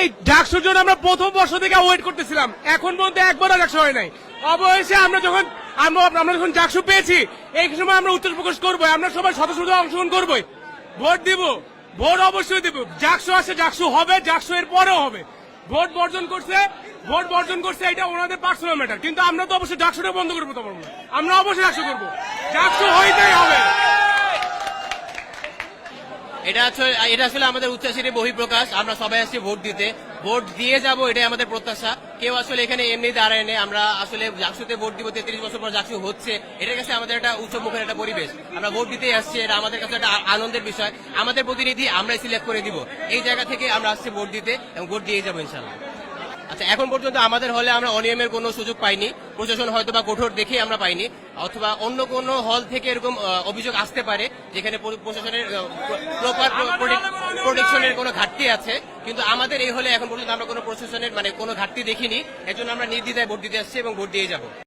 এই ডাকসুর জন্য আমরা প্রথম বর্ষ থেকে ওয়েট করতেছিলাম। এখন পর্যন্ত একবারও ডাকসু হয় নাই। অবশেষে আমরা যখন আমরা যখন ডাকসু পেয়েছি, এই সময় আমরা উত্তর প্রকাশ করব, আমরা সবাই সদস্য অংশগ্রহণ করব। ভোট দিব। ভোট অবশ্যই দিব। ডাকসু আসে, ডাকসু হবে, ডাকসু এর পরেও হবে। ভোট বর্জন করছে, ভোট বর্জন করছে, এটা ওনাদের পার্সোনাল ম্যাটার কিন্তু আমরা তো অবশ্যই ডাকসুটা বন্ধ করব তো আমরা অবশ্যই ডাকসু করব। ডাকসু হইতেই হবে। এটা এটা আসলে আমাদের উচ্চাসীর বহিঃপ্রকাশ। আমরা সবাই আসছি ভোট দিতে। ভোট দিয়ে যাব, এটাই আমাদের প্রত্যাশা। কেউ আসলে এখানে এমনি দাঁড়ায় নেই। আমরা আসলে জাকসুতে ভোট দিব, তেত্রিশ বছর পর জাকসু হচ্ছে। এটার কাছে আমাদের একটা উৎসব মুখের একটা পরিবেশ। আমরা ভোট দিতে আসছি, এটা আমাদের কাছে একটা আনন্দের বিষয়। আমাদের প্রতিনিধি আমরা সিলেক্ট করে দিব। এই জায়গা থেকে আমরা আসছি ভোট দিতে এবং ভোট দিয়ে যাব ইনশাল্লাহ আচ্ছা এখন পর্যন্ত আমাদের হলে আমরা অনিয়মের কোনো সুযোগ পাইনি। প্রশাসন হয়তো বা কঠোর দেখে আমরা পাইনি, অথবা অন্য কোনো হল থেকে এরকম অভিযোগ আসতে পারে, যেখানে প্র- প্রশাসনের প্রপার প্রোটেকশনের কোনো ঘাটতি আছে, কিন্তু আমাদের এই হলে এখন পর্যন্ত আমরা কোনো প্রশাসনের মানে কোনো ঘাটতি দেখিনি এজন্য আমরা নির্দ্বিধায় ভোট দিতে আসছি এবং ভোট দিয়ে যাব।